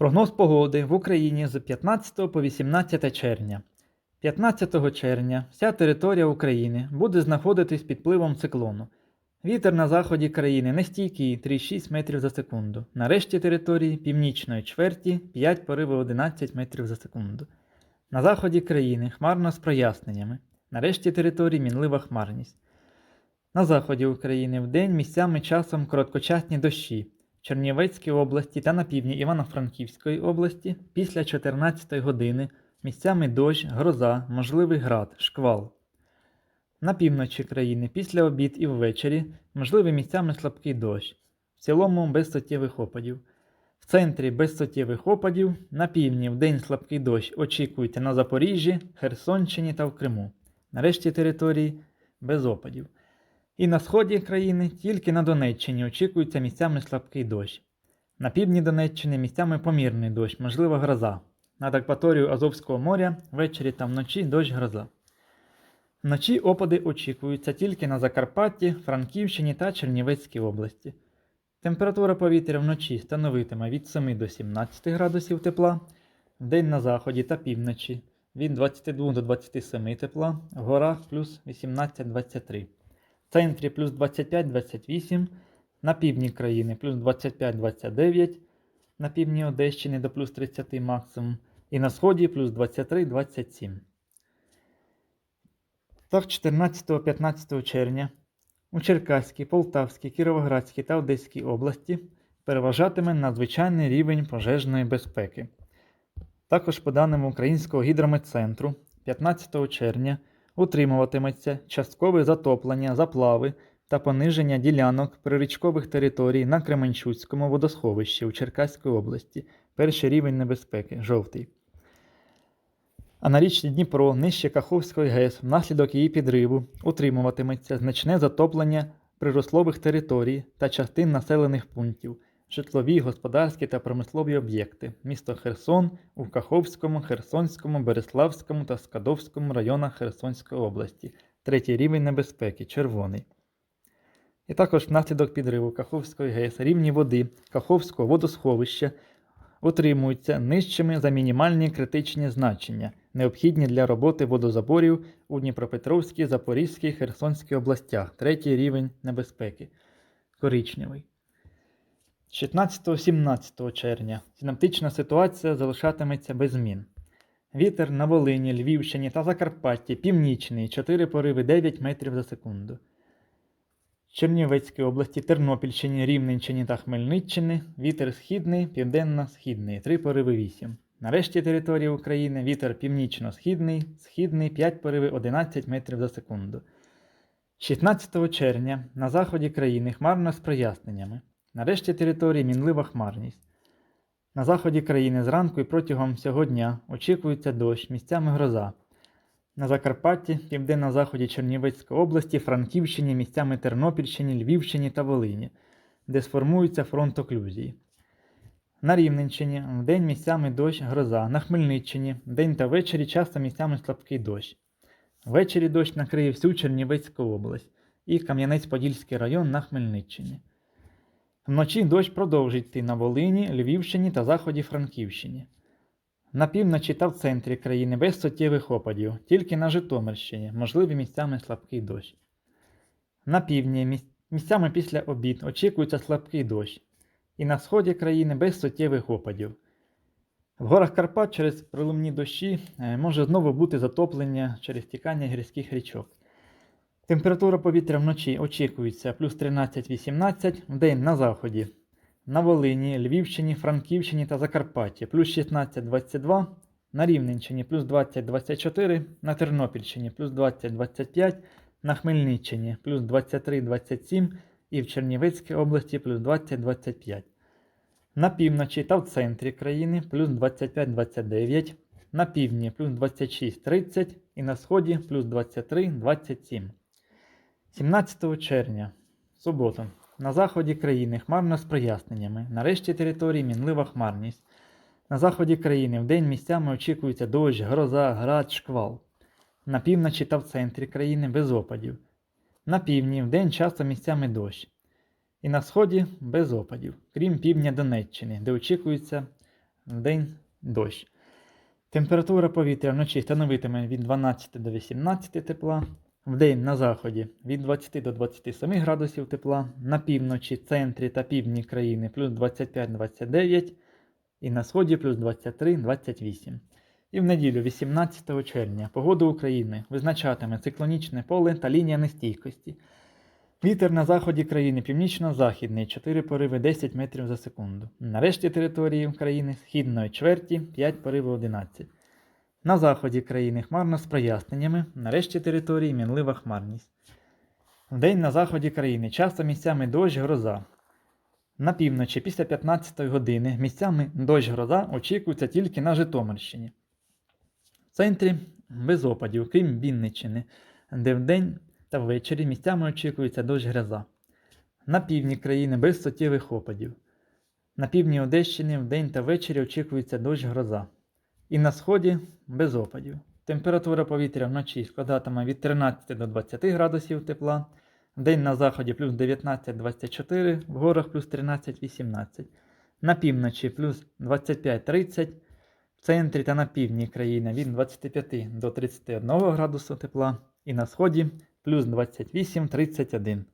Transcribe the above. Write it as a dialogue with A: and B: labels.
A: Прогноз погоди в Україні з 15 по 18 червня. 15 червня вся територія України буде знаходитись під впливом циклону. Вітер на заході країни нестійкий 3,6 метрів за секунду. На решті території північної чверті 5 пориви 11 метрів за секунду. На заході країни хмарно з проясненнями. На решті території мінлива хмарність. На заході України вдень місцями часом короткочасні дощі. Чернівецькій області та на півдні Івано-Франківської області після 14 години місцями дощ, гроза, можливий град, шквал. На півночі країни після обід і ввечері можливий місцями слабкий дощ, в цілому без суттєвих опадів. В центрі без суттєвих опадів, на півдні в день слабкий дощ очікується на Запоріжжі, Херсонщині та в Криму. На решті території без опадів. І на сході країни тільки на Донеччині очікується місцями слабкий дощ. На півдні Донеччини місцями помірний дощ, можлива гроза. Над акваторією Азовського моря ввечері та вночі дощ гроза. Вночі опади очікуються тільки на Закарпатті, Франківщині та Чернівецькій області. Температура повітря вночі становитиме від 7 до 17 градусів тепла, вдень на заході та півночі від 22 до 27 тепла, в горах плюс 18-23 в центрі плюс 25-28, на півдні країни плюс 25-29, на півдні Одещини до плюс 30 максимум, і на сході плюс 23-27. Так, 14-15 червня у Черкаській, Полтавській, Кіровоградській та Одеській області переважатиме надзвичайний рівень пожежної безпеки. Також, по даним Українського гідрометцентру, 15 червня утримуватиметься часткове затоплення, заплави та пониження ділянок прирічкових територій на Кременчуцькому водосховищі у Черкаській області. Перший рівень небезпеки жовтий. А на річці Дніпро, нижче Каховської ГЕС, внаслідок її підриву утримуватиметься значне затоплення прирослових територій та частин населених пунктів, житлові, господарські та промислові об'єкти, місто Херсон у Каховському, Херсонському, Береславському та Скадовському районах Херсонської області, третій рівень небезпеки червоний. І також внаслідок підриву Каховської ГЕС рівні води Каховського водосховища утримуються нижчими за мінімальні критичні значення, необхідні для роботи водозаборів у Дніпропетровській, Запорізькій, Херсонській областях, третій рівень небезпеки. Коричневий. 16-17 червня синаптична ситуація залишатиметься без змін. Вітер на Волині, Львівщині та Закарпатті північний 4 пориви 9 метрів за секунду. Чернівецькій області, Тернопільщині, Рівненщині та Хмельниччини вітер східний, південно-східний 3 пориви 8. На решті території України вітер північно-східний, східний 5 пориви 11 метрів за секунду. 16 червня на заході країни хмарно з проясненнями. На решті території мінлива хмарність. На заході країни зранку і протягом всього дня очікується дощ, місцями гроза. На Закарпатті, південно-заході Чернівецької області, Франківщині, місцями Тернопільщині, Львівщині та Волині, де сформується фронт оклюзії. На Рівненщині вдень місцями дощ, гроза. На Хмельниччині вдень та ввечері часто місцями слабкий дощ. Ввечері дощ накриє всю Чернівецьку область і Кам'янець-Подільський район на Хмельниччині. Вночі дощ продовжить йти на Волині, Львівщині та заході Франківщині. На півночі та в центрі країни без суттєвих опадів, тільки на Житомирщині, можливі місцями слабкий дощ. На півдні місцями після обід очікується слабкий дощ. І на сході країни без суттєвих опадів. В горах Карпат через пролумні дощі е, може знову бути затоплення через тікання гірських річок. Температура повітря вночі очікується плюс 13-18, вдень на заході. На Волині, Львівщині, Франківщині та Закарпатті плюс 16-22, на Рівненщині плюс 20-24, на Тернопільщині плюс 20-25, на Хмельниччині плюс 23-27 і в Чернівецькій області плюс 20-25. На півночі та в центрі країни плюс 25-29, на півдні плюс 26-30 і на сході плюс 23-27. 17 червня, субота. На заході країни хмарно з проясненнями. На решті території мінлива хмарність. На заході країни вдень місцями очікується дощ, гроза, град, шквал. На півночі та в центрі країни без опадів. На півдні вдень часто місцями дощ. І на сході без опадів, крім півдня Донеччини, де очікується вдень дощ. Температура повітря вночі становитиме від 12 до 18 тепла, вдень на заході від 20 до 27 градусів тепла, на півночі, центрі та півдні країни плюс 25-29 і на сході плюс 23-28. І в неділю 18 червня погоду України визначатиме циклонічне поле та лінія нестійкості. Вітер на заході країни північно-західний 4 пориви 10 метрів за секунду. На решті території України східної чверті 5 поривів 11. На заході країни хмарно з проясненнями, на території мінлива хмарність. Вдень на заході країни часто місцями дощ гроза. На півночі після 15 години місцями дощ гроза очікується тільки на Житомирщині. В центрі без опадів, крім Вінниччини, де вдень та ввечері місцями очікується дощ гроза. На півдні країни без суттєвих опадів. На півдні Одещини вдень та ввечері очікується дощ гроза. І на сході без опадів. Температура повітря вночі складатиме від 13 до 20 градусів тепла, вдень на заході плюс 19-24, в горах плюс 13-18, на півночі плюс 25-30, в центрі та на півдні країни від 25 до 31 градусу тепла, і на сході плюс 28-31.